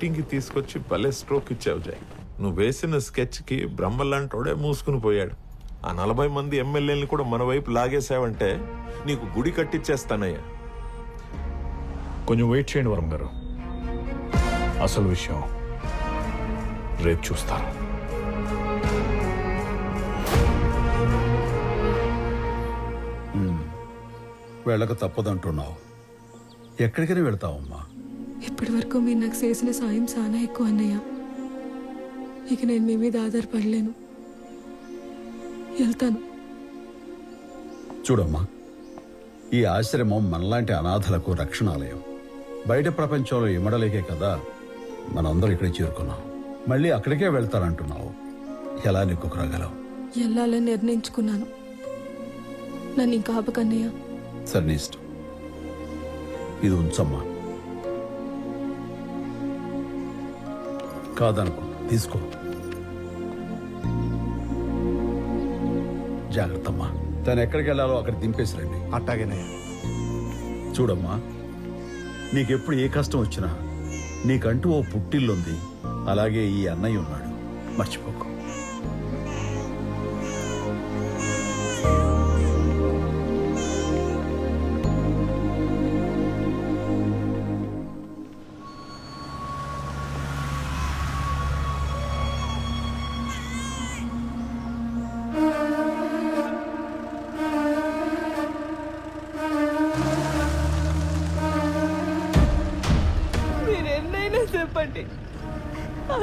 మీటింగ్కి తీసుకొచ్చి భలే స్ట్రోక్ ఇచ్చావు జై. నువ్వు వేసిన స్కెచ్కి బ్రహ్మలాంటోడే మూసుకుని పోయాడు. ఆ నలభై మంది ఎమ్మెల్యేని కూడా మన వైపు లాగేసావంటే నీకు గుడి కట్టించేస్తానయ్యా కొంచెం వెయిట్ చేయండి వరం గారు. అసలు విషయం రేపు చూస్తారు వెళ్ళక తప్పదంటున్నావు. ఎక్కడికైనా వెళ్తావమ్మా. ఇప్పటి వరకు మీరు నాకు చేసిన సాయం చాలా ఎక్కువ అన్నయ్య. ఇక నేను మీ మీద ఆధారపడలేను. వెళ్తాను. చూడమ్మా ఈ ఆశ్రమం మనలాంటి అనాథలకు రక్షణాలయం. బయట ప్రపంచంలో ఇమ్మడలేకే కదా మనందరం ఇక్కడికి చేరుకున్నాం. మళ్ళీ అక్కడికే వెళ్తానంటున్నావు. ఎలా నెక్కుకురాగలవు? వెళ్ళాలని నిర్ణయించుకున్నాను. నన్ను ఇంకా ఆపకన్నయ్య. సరే నీ ఇష్టం. ఇది ఉంచమ్మా. కాదనుకో. తీసుకో. జాగ్రత్తమ్మా. తను ఎక్కడికి వెళ్ళాలో అక్కడ దింపేసి రండి అట్టాగేనయ్యా చూడమ్మా నీకెప్పుడు ఏ కష్టం వచ్చినా నీకంటూ ఓ పుట్టిల్లుంది. అలాగే ఈ అన్నయ్య ఉన్నాడు. మర్చిపోకు.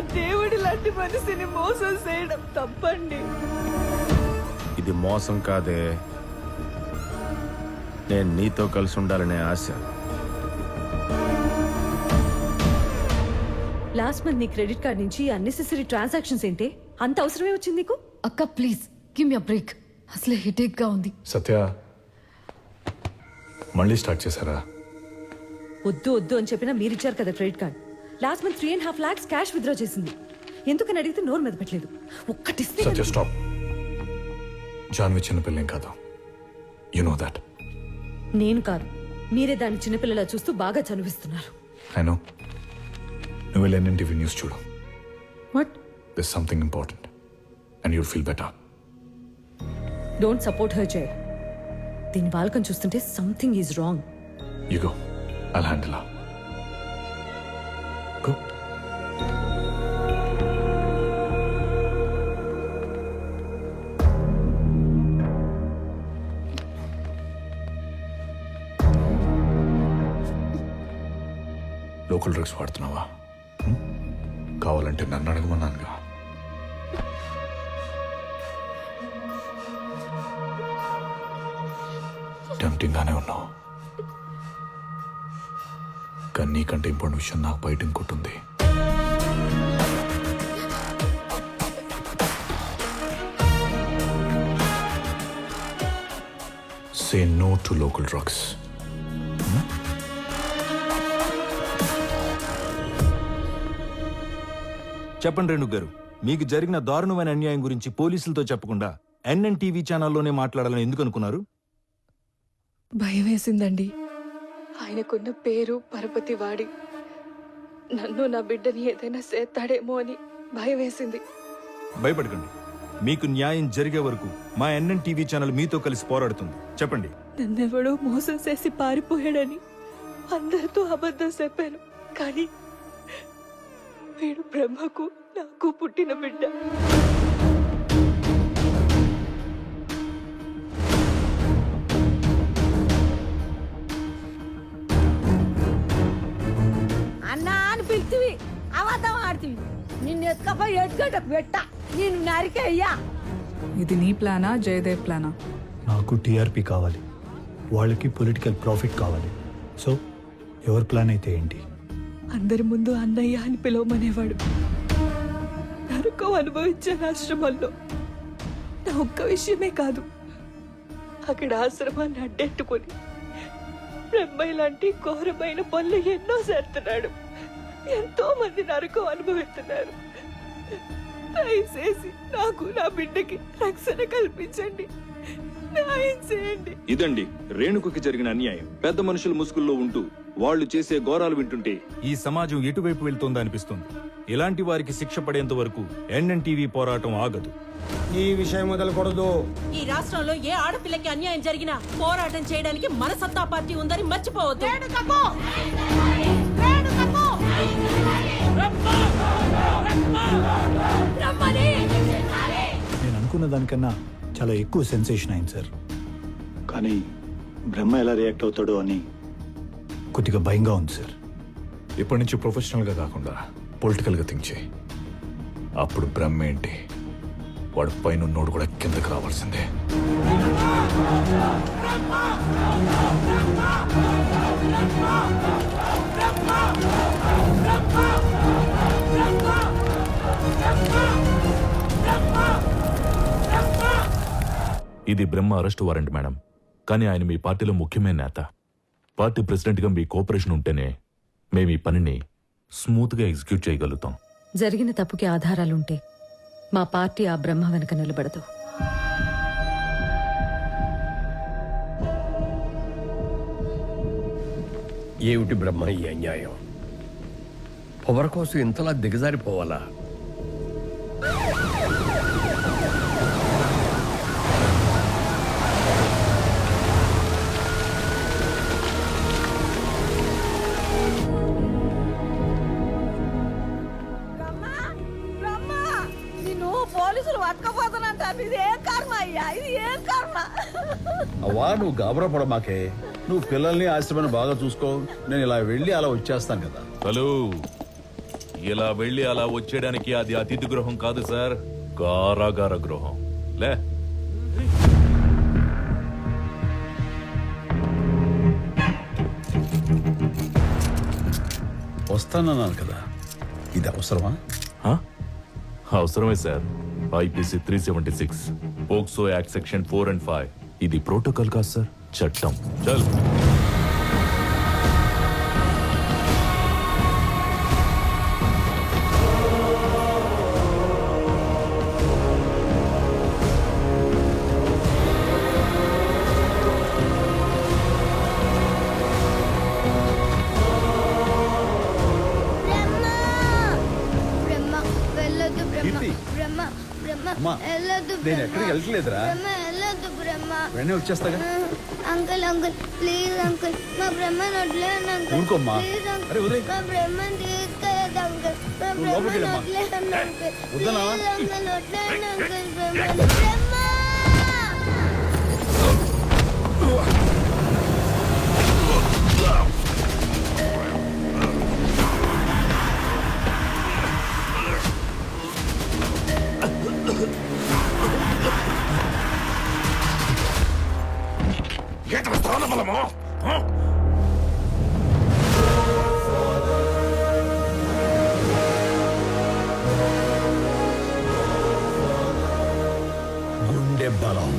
దేవుడి లాంటి మనిషిని మోసం చేయడం తప్పండి. ఇది మోసం కాదే. నేను నీతో కలిసి ఉండాలనే ఆశ. లాస్ట్ మంత్ నీ క్రెడిట్ కార్డ్ నుంచి అన్నెసెసరీ ట్రాన్సాక్షన్స్ ఏంటి? అంత అవసరమే వచ్చింది నీకు? అక్క ప్లీజ్ గివ్ మీ బ్రేక్. అసలే హెడేక్గా ఉంది. సత్య మళ్ళీ స్టార్ట్ చేశారా? వద్దు వద్దు అని చెప్పినా మీరు ఇచ్చారు కదా credit card. Last month three and half lakhs cash withdraw చేసింది. ఎందుకని అడిగితే నోరు మీద పెట్టలేదు. ఒక్కటిస్తే సత్య స్టాప్ జాన్వి చిన్నపిల్లేం కాదు. యు నో దాట్ నేను కాదు. మీరే దాన్ని చిన్నపిల్లలా చూస్తూ బాగా చనిపిస్తున్నారు ఐ నో నువ్వు వెళ్ళి ఎన్ఎన్టీవీ న్యూస్ చూడు. What this something important and you'll feel better don't support her జై దీని బాల్కం చూస్తుంటే something is wrong you go I'll handle go local drugs వాడుతున్నావా? కావాలంటే నన్ను అడగమన్నానుగా. టెంప్టింగ్ గానే ఉన్నావు. కానీ నీకంటే ఇంపార్టెంట్ విషయం నాకు బయట ఇంకోటి ఉంది. Say no to local drugs చెప్పండి రేణు గారు మీకు జరిగిన దారుణమైన అన్యాయం గురించి పోలీసులతో చెప్పకుండా ఎన్ఎన్ టీవీ ఛానల్లోనే మాట్లాడాలని ఎందుకు అనుకున్నారు? భయం వేసిందండి. ఆయనకున్న పేరు పరపతి వాడి. నన్ను నా బిడ్డని ఏదైనా చేస్తాడేమో అని భయం వేసింది. భయపడకండి. మీకు న్యాయం జరిగే వరకు మా ఎన్ఎన్ టీవీ ఛానల్ మీతో కలిసి పోరాడుతుంది. చెప్పండి. నన్నెవడో మోసం చేసి పారిపోయాడని అందరితో అబద్ధం చెప్పాను. కానీ వీడు బ్రహ్మకు నాకు పుట్టిన బిడ్డ. అన్నా అని పిలిచివి అబద్ధం ఆడుతుంది నిన్ను ఎత్తుకపోయి ఎత్తుకట పెట్ట. నేను నరికేయ్యా ఇది నీ ప్లానా జయదేవ్ ప్లానా? నాకు టీఆర్పీ కావాలి. వాళ్ళకి పొలిటికల్ ప్రాఫిట్ కావాలి. సో ఎవరి ప్లాన్ అయితే ఏంటి? అందరి ముందు అన్నయ్య అని పిలవమనేవాడు. నరకం అనుభవించిన ఆశ్రమంలో నా ఒక్క విషయమే కాదు అక్కడ ఆశ్రమాన్ని అడ్డెట్టుకొని బ్రహ్మయ్య లాంటి ఘోరమైన పనులు ఎన్నో చేస్తున్నాడు. ఎంతో మంది నరకం అనుభవిస్తున్నారు. దయచేసి నాకు నా బిడ్డకి రక్షణ కల్పించండి. న్యాయం చేయండి. ఇదండి రేణుకుకి జరిగిన అన్యాయం. పెద్ద మనుషుల ముసుగుల్లో ఉంటూ వాళ్ళు చేసే ఘోరాలు వింటుంటే ఈ సమాజం ఎటువైపు వెళ్తోందా అనిపిస్తుంది. ఇలాంటి వారికి శిక్ష పడేంత వరకు ఎన్ఎన్టీవీ పోరాటం ఆగదు. ఈ విషయం మొదలకూడదు ఈ రాష్ట్రంలో ఏ ఆడపిల్లకి అన్యాయం జరిగినా పోరాటం చేయడానికి మన సత్తా పార్టీ ఉందని మర్చిపోవద్దు. నేను అనుకున్న దానికన్నా చాలా ఎక్కువ సెన్సేషన్ అయింది సార్ కానీ బ్రహ్మ ఎలా రియాక్ట్ అవుతాడో అని కొద్దిగా భయంగా ఉంది సార్. ఇప్పటి నుంచి ప్రొఫెషనల్గా కాకుండా పొలిటికల్గా థింక్ చేయి. అప్పుడు బ్రహ్మ ఏంటి? వాడు పైన ఉన్నోడు కూడా కిందకి రావాల్సిందే. ఇది బ్రహ్మ అరెస్ట్ వారెంట్ మేడం. కానీ ఆయన మీ పార్టీలో ముఖ్యమైన నేత. పార్టీ ప్రెసిడెంట్గా మీ కోఆపరేషన్ ఉంటేనే మేము ఈ పనిని స్మూత్గా ఎగ్జిక్యూట్ చేయగలుగుతాం. జరిగిన తప్పుకి ఆధారాలుంటే మా పార్టీ ఆ బ్రహ్మ వెనక నిలబడదు. ఏమిటి బ్రహ్మ ఈ అన్యాయం? పొగర కోసం ఇంతలా దిగజారిపోవాలా? పోలీసులు పట్టుకపోతానంట ఇది ఏం కర్మ అయ్యా? ఇది ఏం కర్మ? అవ్వా నువ్వు గాబరా పడమాకే. నువ్వు పిల్లల్ని ఆశ్రమాన్ని బాగా చూసుకో. నేను ఇలా వెళ్ళి అలా వచ్చేస్తాను కదా. హలో. ఇలా వెళ్ళి అలా వచ్చేయడానికి అది అతిథి గృహం కాదు సార్. కారాగార గృహం. లే. వస్తానన్నాను కదా. ఇది అవసరమా? హ? అవసరమే sir. IPC three seventy six. POCSO act section four and five. ఇది ప్రోటోకాల్ కాదు సార్. చట్టం. చల్. నేను బ్రహ్మ. ఎక్కడికి వెళ్ళట్లేదురా. బ్రహ్మ వెళ్ళొద్దు బ్రహ్మ వెంటనే వచ్చేస్తాగా అంకుల్ అంకుల్ ప్లీజ్ అంకుల్ మా బ్రహ్మను వదిలేయండి అంకుల్ ఊరుకోమ్మా. ప్లీజ్ అరే, వదిలేయ్. అంకుల్ మా బ్రహ్మని తీసుకెళ్ళదు అంకుల్ మా నువ్వు లోపలికి బ్రహ్మను వెళ్ళమ్మా. వదిలేయండి అంకుల్ వద్దనా? ప్లీజ్ అంకుల్ వదిలేయండి అంకుల్ బ్రహ్మని బ్రహ్మ బలం.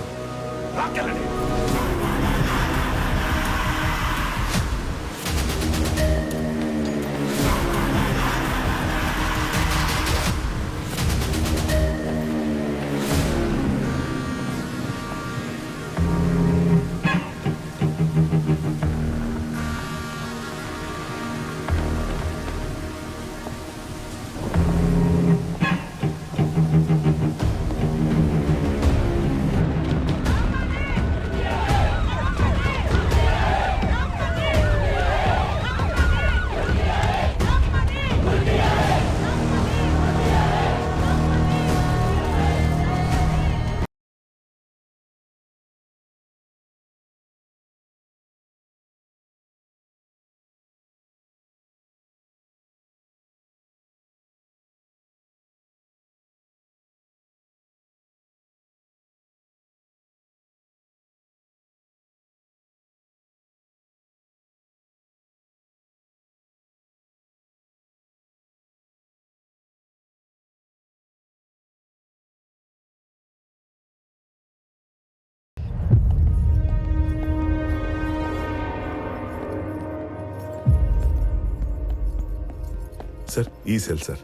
సార్. ఈ cell sir.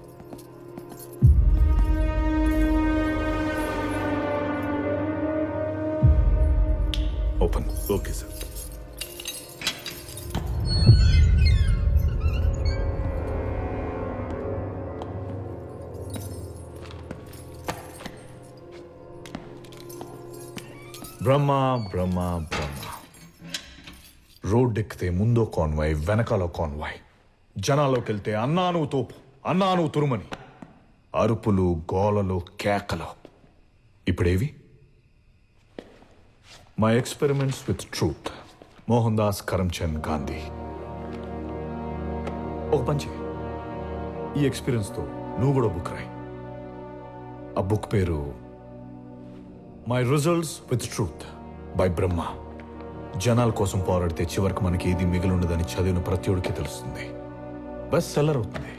Open. Okay sir. Brahma Brahma Brahma. Road ఎక్కితే ముందో కాన్వాయ్ వెనకాల కాన్వాయ్. జనాల్లోకి వెళ్తే అన్నాను తోపు అన్నాను తురుమని. అరుపులు గోలలు కేకలు. ఇప్పుడేవి? My experiments with truth Mohandas Karamchand Gandhi. ఒక పంచి ఈ ఎక్స్పీరియన్స్తో నువ్వు కూడా బుక్ రాయి. ఆ బుక్ పేరు my results with truth by Brahma జనాల కోసం పోరాడితే చివరికి మనకి ఏది మిగిలి ఉండదని చదివిన ప్రతి ఒడికి తెలుస్తుంది. బెస్ట్ సెల్లర్ అవుతుంది.